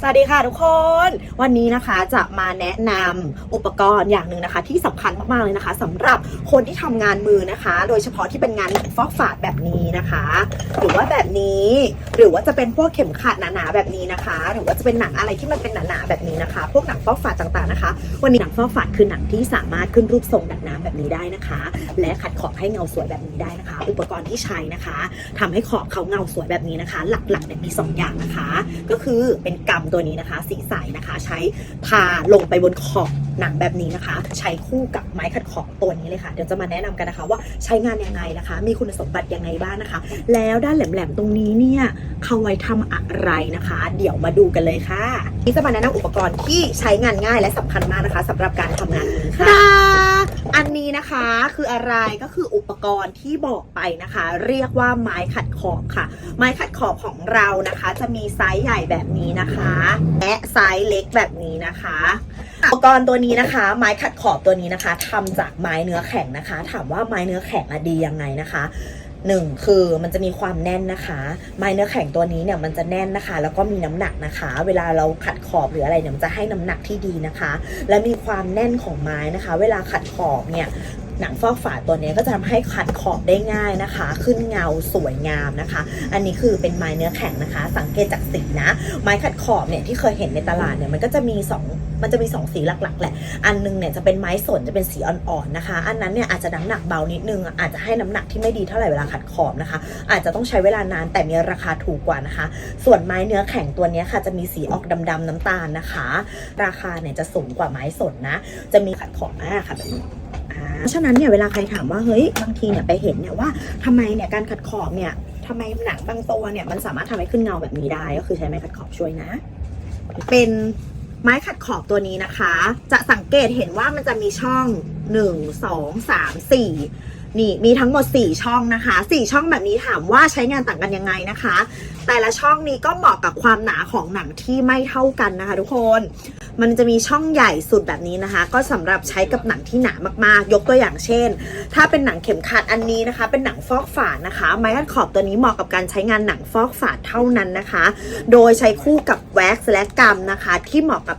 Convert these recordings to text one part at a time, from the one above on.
สวัสดีค่ะทุกคน วันนี้นะคะจะมาแนะนำอุปกรณ์อย่างหนึ่งนะคะ ที่สำคัญมากๆเลยนะคะสำหรับคนที่ทำงานมือนะคะ โดยเฉพาะที่เป็นงานฟอกฝาดแบบนี้นะคะ หรือว่าแบบนี้ หรือว่าจะเป็นพวกเข็มขัดหนาๆแบบนี้นะคะ หรือว่าจะเป็นหนังอะไรที่มันเป็นหนาๆแบบนี้นะคะ พวกหนังฟอกฝาดต่างๆนะคะ วันนี้หนังฟอกฝาดคือหนังที่สามารถขึ้นรูปทรงดักน้ำแบบนี้ได้นะคะ และขัดขอบให้เงาสวยแบบนี้ได้นะคะ อุปกรณ์ที่ใช้นะคะทำให้ขอบเขาเงาสวยแบบนี้นะคะ หลักๆเนี่ยมีสองอย่างนะคะ ก็คือเป็นกำตัวนี้นะคะ สีใสนะคะ ใช้ทาลงไปบนขอบหนังแบบนี้นะคะ ใช้คู่กับไม้ขัดขอบตัวนี้เลยค่ะ เดี๋ยวจะมาแนะนำกันนะคะ ว่าใช้งานยังไงนะคะ มีคุณสมบัติยังไงบ้างนะคะ แล้วด้านแหลมๆตรงนี้เนี่ยเขาไว้ทำอะไรนะคะ เดี๋ยวมาดูกันเลยค่ะนี่จะมาแนะนำอุปกรณ์ที่ใช้งานง่ายและสำคัญมากนะคะสำหรับการทำงานนี้ค่ะ อันนี้นะคะคืออะไรก็คืออุปกรณ์ที่บอกไปนะคะ เรียกว่าไม้ขัดขอบค่ะ ไม้ขัดขอบของเรานะคะ จะมีไซส์ใหญ่แบบนี้นะคะ และไซส์เล็กแบบนี้นะคะอุปกรณ์ตัวนี้นะคะ ไม้ขัดขอบตัวนี้นะคะทำจากไม้เนื้อแข็งนะคะ ถามว่าไม้เนื้อแข็งอะดียังไงนะคะ หนึ่งคือมันจะมีความแน่นนะคะไม้เนื้อแข็งตัวนี้เนี่ยมันจะแน่นนะคะ แล้วก็มีน้ำหนักนะคะ เวลาเราขัดขอบหรืออะไรเนี่ยมันจะให้น้ำหนักที่ดีนะคะ และมีความแน่นของไม้นะคะ เวลาขัดขอบเนี่ย หนังฟอกฝาตัวนี้ก็จะทำให้ขัดขอบได้ง่ายนะคะ ขึ้นเงาสวยงามนะคะ อันนี้คือเป็นไม้เนื้อแข็งนะคะ สังเกตจากสีนะ ไม้ขัดขอบเนี่ยที่เคยเห็นในตลาดเนี่ยมันก็จะมีสองมันจะมีสองสีหลักๆ แหละ อันนึงเนี่ยจะเป็นไม้สนจะเป็นสีอ่อนๆนะคะ อันนั้นเนี่ยอาจจะน้ำหนักเบานิดนึงอาจจะให้น้ำหนักที่ไม่ดีเท่าไหร่เวลาขัดขอบนะคะ อาจจะต้องใช้เวลานานแต่มีราคาถูกกว่านะคะ ส่วนไม้เนื้อแข็งตัวนี้ค่ะจะมีสีออกดำๆน้ำตาลนะคะ ราคาเนี่ยจะสูงกว่าไม้สนนะ จะมีขัดขอบมากค่ะแบบนี้ เพราะฉะนั้นเนี่ยเวลาใครถามว่าเฮ้ยบางทีเนี่ยไปเห็นเนี่ยว่าทำไมเนี่ยการขัดขอบเนี่ยทำไมหนังบางตัวเนี่ยมันสามารถทำให้ขึ้นเงาแบบนี้ได้ก็คือใช้ไม้ขัดขอบช่วยนะ เป็นไม้ขัดขอบตัวนี้นะคะ จะสังเกตเห็นว่ามันจะมีช่อง 1 2 3 4 นี่มีทั้งหมด 4 ช่องนะคะ 4 ช่องแบบนี้ถามว่าใช้งานต่างกันยังไงนะคะ แต่ละช่องนี้ก็เหมาะกับความหนาของหนังที่ไม่เท่ากันนะคะ ทุกคนมันจะมีช่องใหญ่สุดแบบนี้นะคะ ก็สำหรับใช้กับหนังที่หนามากๆ ยกตัวอย่างเช่น ถ้าเป็นหนังเข็มขัดอันนี้นะคะ เป็นหนังฟอกฝาดนะคะไม้ขัดขอบตัวนี้เหมาะกับการใช้งานหนังฟอกฝาดเท่านั้นนะคะ โดยใช้คู่กับแว็กซ์และกำมนะคะ ที่เหมาะกับ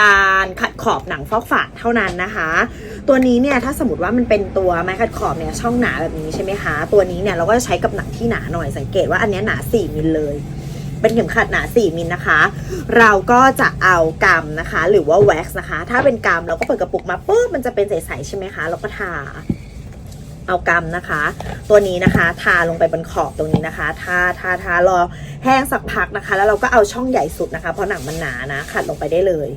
การขัดขอบหนังฟอกฝาดเท่านั้นนะคะ ตัวนี้เนี่ยถ้าสมมติว่ามันเป็นตัวไม้ขัดขอบเนี่ยช่องหนาแบบนี้ใช่ไหมคะ ตัวนี้เนี่ยเราก็จะใช้กับหนังที่หนาหน่อยสังเกตว่าอันนี้หนา 4มิลเลย เป็นเข็มขัดหนา 4มิลนะคะ เราก็จะเอากำมนะคะ หรือว่าแว็กซ์นะคะ ถ้าเป็นกำมเราก็เปิดกระปุกมาปุ๊บมันจะเป็นใสๆใช่ไหมคะเราก็ทาเอากำนะคะ ตัวนี้นะคะ ทาลงไปบนขอบตรงนี้นะคะ ทาทาทารอแห้งสักพักนะคะ แล้วเราก็เอาช่องใหญ่สุดนะคะ เพราะหนังมันหนานะขัดลงไปได้เลย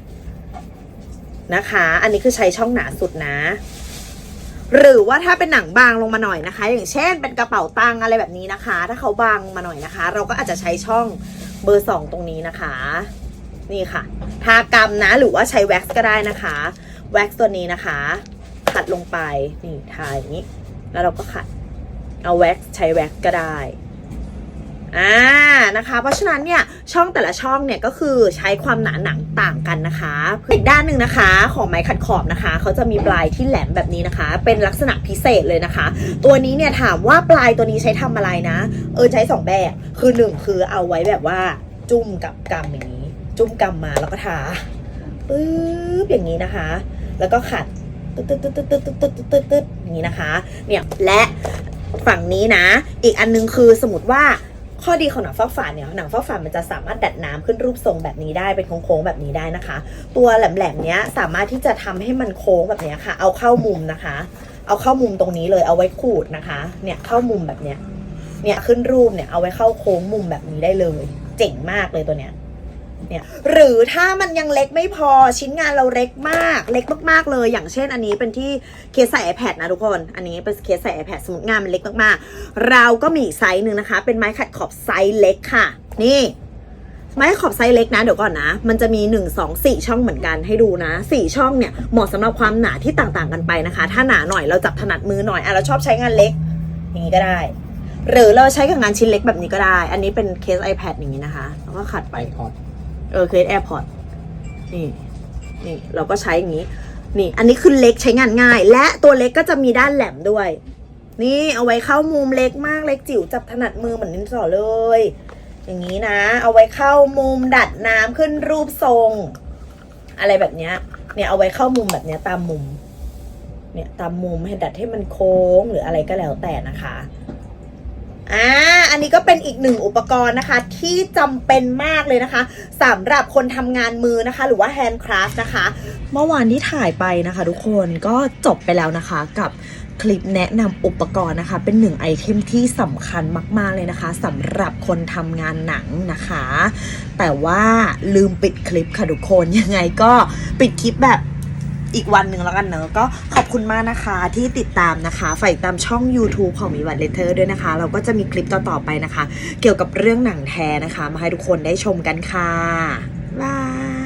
นะคะ อันนี้คือใช้ช่องหนาสุดนะ หรือว่าถ้าเป็นหนังบางลงมาหน่อยนะคะ อย่างเช่นเป็นกระเป๋าตังอะไรแบบนี้นะคะ ถ้าเขาบางมาหน่อยนะคะ เราก็อาจจะใช้ช่องเบอร์สองตรงนี้นะคะ นี่ค่ะ ทากำนะหรือว่าใช้แว็กซ์ก็ได้นะคะแว็กซ์ตัวนี้นะคะ ขัดลงไปนี่ทาอย่างนี้ แล้วเราก็ขัดเอาแว็กซ์ใช้แว็กซ์ก็ได้ อ่านะคะเพราะฉะนั้นเนี่ยช่องแต่ละช่องเนี่ยก็คือใช้ความหนาหนังต่างกันนะคะอีกด้านหนึ่งนะคะของไม้ขัดขอบนะคะเขาจะมีปลายที่แหลมแบบนี้นะคะ เป็นลักษณะพิเศษเลยนะคะ ตัวนี้เนี่ยถามว่าปลายตัวนี้ใช้ทำอะไรนะ เออใช้ 2 แบบคือ 1 คือเอาไว้แบบว่าจุ่มกับกำอย่างนี้ จุ่มกำมาแล้วก็ทาปึ๊บอย่างนี้นะคะ แล้วก็ขัดตึ๊ดตึ๊ดตึ๊ดตึ๊ดตึ๊ดตึ๊ดตึ๊ดอย่างนี้นะคะเนี่ยและฝั่งนี้นะ อีกอันนึงคือสมมติว่า ข้อดีของหนังฟอกฝาเนี่ยหนังฟอกฝามันจะสามารถดัดน้ำขึ้นรูปทรงแบบนี้ได้เป็นโค้งๆแบบนี้ได้นะคะ ตัวแหลมๆเนี้ยสามารถที่จะทำให้มันโค้งแบบนี้ค่ะ เอาเข้ามุมนะคะ เอาเข้ามุมตรงนี้เลยเอาไว้ขูดนะคะ เนี่ยเข้ามุมแบบเนี้ยเนี่ยขึ้นรูปเนี่ยเอาไว้เข้าโค้งมุมแบบนี้ได้เลย เจ๋งมากเลยตัวเนี้ย เนี่ย หรือถ้ามันยังเล็กไม่พอชิ้นงานเราเล็กมาก เล็กมากๆเลย อย่างเช่นอันนี้เป็นที่เคสใส่ iPad นะทุกคน อันนี้เป็นเคสใส่ iPad สมมติงานมันเล็กมากๆ เราก็มีอีกไซส์หนึ่งนะคะ เป็นไม้ขัดขอบไซส์เล็กค่ะ นี่ไม้ขอบไซส์เล็กนะเดี๋ยวก่อนนะ มันจะมี 1 2 4 ช่องเหมือนกันให้ดูนะ 4 ช่องเนี่ยเหมาะสำหรับความหนาที่ต่างๆกันไปนะคะ ถ้าหนาหน่อยเราจับถนัดมือหน่อยอะเราชอบใช้งานเล็ก อย่างนี้ก็ได้ หรือเราใช้กับงานชิ้นเล็กแบบนี้ก็ได้ อันนี้เป็นเคส iPad อย่างนี้นะคะ แล้วก็ขัดไปไอพอด เออเคสแอร์พอร์ตนี่นี่เราก็ใช้อย่างนี้ นี่ อันนี้คือเล็กใช้งานง่าย และตัวเล็กก็จะมีด้านแหลมด้วย นี่เอาไว้เข้ามุมเล็กมากเล็กจิ๋วจับถนัดมือเหมือนนินสอเลย อย่างนี้นะ เอาไว้เข้ามุมดัดน้ำขึ้นรูปทรง อะไรแบบเนี้ยเนี่ยเอาไว้เข้ามุมแบบเนี้ยตามมุม เนี่ยตามมุมให้ดัดให้มันโค้งหรืออะไรก็แล้วแต่นะคะ อ่า อันนี้ก็เป็นอีกหนึ่งอุปกรณ์นะคะ ที่จำเป็นมากเลยนะคะสำหรับคนทำงานมือนะคะ หรือว่าแฮนด์คราฟนะคะ เมื่อวานที่ถ่ายไปนะคะทุกคนก็จบไปแล้วนะคะกับคลิปแนะนำอุปกรณ์นะคะ เป็นหนึ่งไอเทมที่สำคัญมาก ๆ เลยนะคะสำหรับคนทำงานหนังนะคะ แต่ว่าลืมปิดคลิปค่ะทุกคนยังไงก็ปิดคลิปแบบ อีกวันหนึ่งแล้วกันเนอะก็ขอบคุณมากนะคะที่ติดตามนะคะฝ่ากตามช่อง YouTube ของมีวันเลเทอร์ด้วยนะคะ เราก็จะมีคลิปต่อๆไปนะคะ เกี่ยวกับเรื่องหนังแท้นะคะ มาให้ทุกคนได้ชมกันค่ะบาย